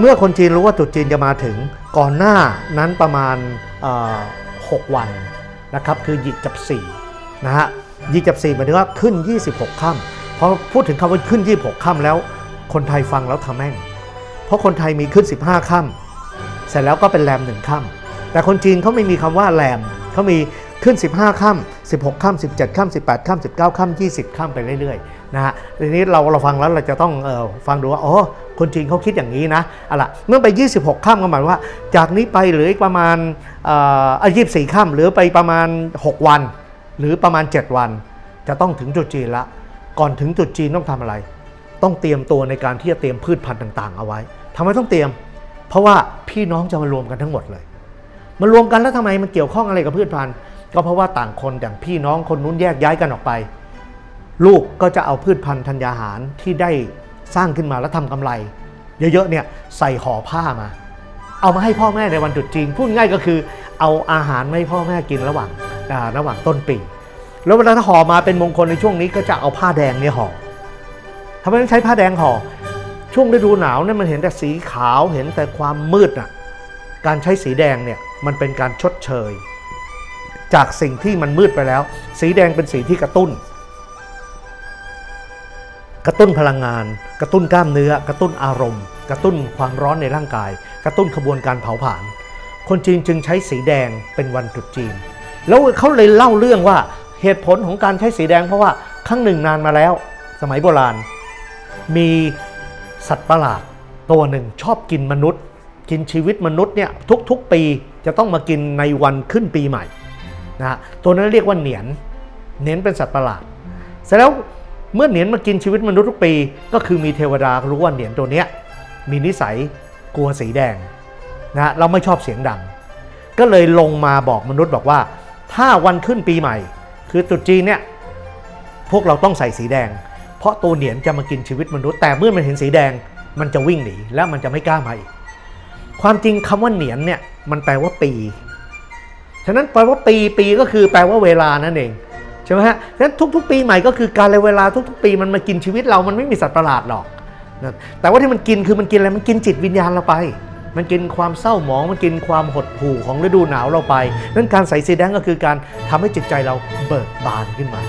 เมื่อคนจีนรู้ว่าตรุษจีนจะมาถึง ก่อนหน้านั้นประมาณ 6 วันนะครับคือหยิกจับสี่นะฮะหยิกจับสี่หมายถึงว่าขึ้น 26ค่ำพอพูดถึงคำว่าขึ้น 26ค่ำแล้ว คนไทยฟังแล้วทำแม่ง เพราะคนไทยมีขึ้น 15ค่ำเสร็จแล้วก็เป็นแรมหนึ่งค่ำแต่คนจีนเขาไม่มีคำว่าแรมเขามี ขึ้น 15ค่ำ16ค่ำ17ค่ำ18ค่ำ19ค่ำ20ค่ำไปเรื่อยๆนะฮะทีนี้เราเราฟังแล้วเราจะต้องเออฟังดูว่าอ๋อคนจีนเขาคิดอย่างนี้นะอาล่ะเมื่อไป 26ค่ำก็หมายว่า จากนี้ไปเหลืออีกประมาณเอ่อ24ค่ำหลือไปประมาณ 6 วัน หรือประมาณ 7 วัน จะต้องถึงจุดจีนละ ก่อนถึงจุดจีนต้องทำอะไร ต้องเตรียมตัวในการที่จะเตรียมพืชพันธุ์ต่าง ๆ เอาไว้ทำไมต้องเตรียม เพราะว่าพี่น้องจะมารวมกันทั้งหมดเลยมารวมกันแล้วทำไมมันเกี่ยวข้องอะไรกับพืชพันธุ์ ก็เพราะว่าต่างคนอย่างพี่น้องคนนู้นแยกย้ายกันออกไป ลูกก็จะเอาพืชพันธุ์ธัญญาหารที่ได้สร้างขึ้นมาแล้วทำกำไร เยอะๆเนี่ยใส่ห่อผ้ามา เอามาให้พ่อแม่ในวันตรุษจีนพูดง่ายก็คือเอาอาหารมาให้พ่อแม่กินระหว่างระหว่างต้นปี แล้วเวลาถ้าห่อมาเป็นมงคลในช่วงนี้ก็จะเอาผ้าแดงเนี่ยห่อทำไมต้องใช้ผ้าแดงห่อช่วงฤดูหนาวเนี่ยมันเห็นแต่สีขาวเห็นแต่ความมืดอะการใช้สีแดงเนี่ยมันเป็นการชดเชย จากสิ่งที่มันมืดไปแล้ว สีแดงเป็นสีที่กระตุ้น กระตุ้นพลังงาน กระตุ้นกล้ามเนื้อ กระตุ้นอารมณ์ กระตุ้นความร้อนในร่างกาย กระตุ้นขบวนการเผาผลาญคนจีนจึงใช้สีแดงเป็นวันตรุษจีน แล้วเขาเลยเล่าเรื่องว่าเหตุผลของการใช้สีแดงเพราะว่าครั้งหนึ่งนานมาแล้ว สมัยโบราณ มีสัตว์ประหลาดตัวหนึ่งชอบกินมนุษย์ กินชีวิตมนุษย์เนี่ยทุกๆปีจะต้องมากินในวันขึ้นปีใหม่ นะตัวนั้นเรียกว่าเหนียนเหนียนเป็นสัตว์ประหลาดเสร็จแล้วเมื่อเหนียนมากินชีวิตมนุษย์ทุกปี ก็คือมีเทวดารู้ว่าเหนียนตัวเนี้ยมีนิสัยกลัวสีแดงนะฮะเราไม่ชอบเสียงดัง ก็เลยลงมาบอกมนุษย์บอกว่า ถ้าวันขึ้นปีใหม่ คือตรุษจีนเนี่ยพวกเราต้องใส่สีแดง เพราะตัวเหนียนจะมากินชีวิตมนุษย์แต่เมื่อมันเห็นสีแดงมันจะวิ่งหนีและมันจะไม่กล้ามาอีกความจริงคำว่าเหนียนเนี่ยมันแปลว่าปี ฉะนั้นแปลว่าปีปีก็คือแปลว่าเวลานั่นเองใช่ไหมฮะฉะนั้นทุก ๆ ปีใหม่ก็คือการเวลาทุก ๆ ปีมันมากินชีวิตเรามันไม่มีสัตว์ประหลาดหรอกนะแต่ว่าที่มันกินคือมันกินอะไรมันกินจิตวิญญาณเราไป มันกินความเศร้าหมอง มันกินความหดหู่ของฤดูหนาวเราไปนั่นการใส่สีแดงก็คือการทำให้จิตใจเราเบิกบานขึ้นมา